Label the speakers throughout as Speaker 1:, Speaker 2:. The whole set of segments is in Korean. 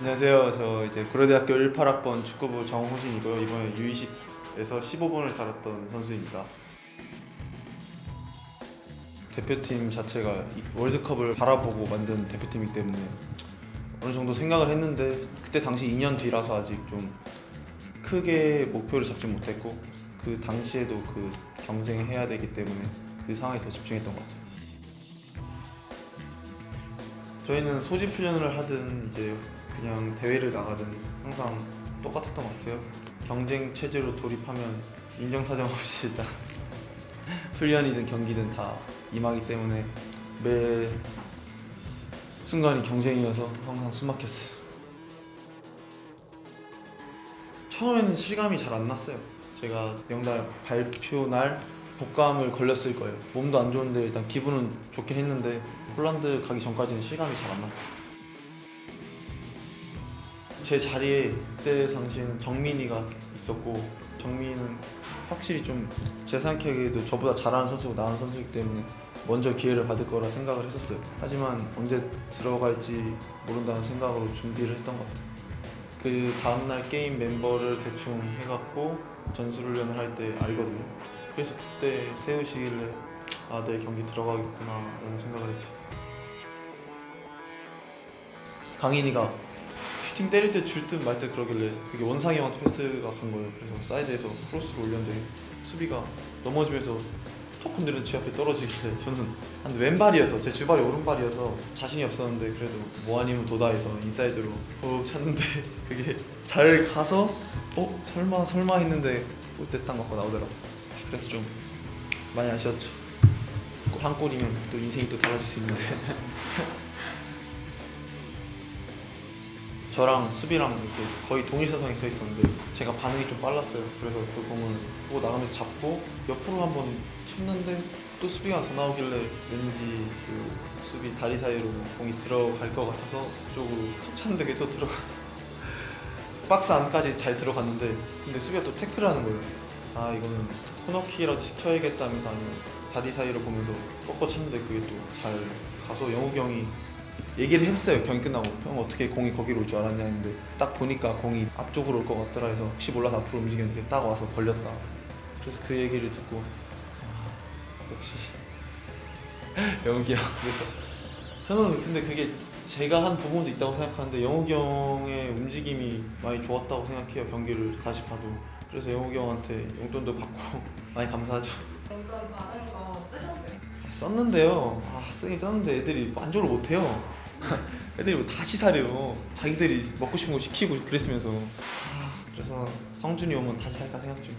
Speaker 1: 안녕하세요. 저 이제 고려대학교 18학번 축구부 정호진이고요. 이번에 U20에서 15번을 달았던 선수입니다. 대표팀 자체가 이 월드컵을 바라보고 만든 대표팀이기 때문에 어느 정도 생각을 했는데 그때 당시 2년 뒤라서 아직 좀 크게 목표를 잡지 못했고 그 당시에도 그 경쟁을 해야 되기 때문에 그 상황에 더 집중했던 것 같아요. 저희는 소집 훈련을 하든 이제 그냥 대회를 나가든 항상 똑같았던 것 같아요. 경쟁 체제로 돌입하면 인정사정 없이 일단 훈련이든 경기든 다 임하기 때문에 매 순간이 경쟁이어서 항상 숨막혔어요. 처음에는 실감이 잘 안 났어요. 제가 명단 발표 날 독감을 걸렸을 거예요. 몸도 안 좋은데 일단 기분은 좋긴 했는데 폴란드 가기 전까지는 실감이 잘 안 났어요. 제 자리에 그때 당시에는 정민이가 있었고 정민이는 확실히 좀제 생각하기에도 저보다 잘하는 선수고 나은 선수이기 때문에 먼저 기회를 받을 거라 생각을 했었어요. 하지만 언제 들어갈지 모른다는 생각으로 준비를 했던 것 같아요. 그 다음날 게임 멤버를 대충 해갖고 전술훈련을 할 때 알거든요. 그래서 그때 세우시길래 아 내일 경기 들어가겠구나 라는 생각을 했죠. 강인이가 슈팅 때릴 때 줄 듯 말 듯 그러길래 그게 원상이 형한테 패스가 간 거예요. 그래서 사이드에서 크로스를 올렸는데 수비가 넘어지면서 톡 건드려 제 앞에 떨어지길래 저는 한 왼발이어서 제 주발이 오른발이어서 자신이 없었는데 그래도 뭐 아니면 도다해서 인사이드로 푹 찼는데 그게 잘 가서 어 설마 설마 했는데 골대 딱 맞고 나오더라고. 그래서 좀 많이 아쉬웠죠. 한 골이면 또 인생이 또 달라질 수 있는데. 저랑 수비랑 이렇게 거의 동일사상에 서 있었는데 제가 반응이 좀 빨랐어요. 그래서 그 공을 보고 나가면서 잡고 옆으로 한번 쳤는데 또 수비가 더 나오길래 왠지 그 수비 다리 사이로 공이 들어갈 것 같아서 그쪽으로 툭 쳤는데 그게 또 들어가서 박스 안까지 잘 들어갔는데 근데 수비가 또 태클하는 거예요. 아 이거는 코너킥이라도 시켜야겠다면서 아니면 다리 사이로 보면서 꺾어 쳤는데 그게 또 잘 가서 형이 얘기를 했어요. 경기 끝나고 형 어떻게 공이 거기로 올 줄 알았냐 했는데 딱 보니까 공이 앞쪽으로 올 것 같더라 해서 혹시 몰라서 앞으로 움직였는데 딱 와서 걸렸다. 그래서 그 얘기를 듣고 아, 역시. 영욱이 형. 그래서 저는 근데 그게 제가 한 부분도 있다고 생각하는데 영욱이 형의 움직임이 많이 좋았다고 생각해요 경기를 다시 봐도. 그래서 영욱이 형한테 용돈도 받고 많이 감사하죠
Speaker 2: 용돈 거 쓰셨어요?
Speaker 1: 썼는데요. 아 쓰긴 썼는데 애들이 만족을 못해요. 애들이 뭐 다 시 사래요. 자기들이 먹고 싶은 거 시키고 그랬으면서. 아, 그래서 성준이 오면 다시 살까 생각 중.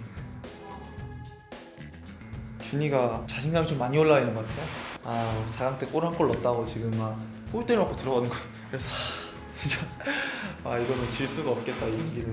Speaker 1: 준이가 자신감이 좀 많이 올라와 있는 것 같아요. 아 4강 때 골 한 골 넣었다고 지금 막 골대를 맞고 들어가는 거. 그래서 아, 진짜 아 이거는 질 수가 없겠다 이 경기는.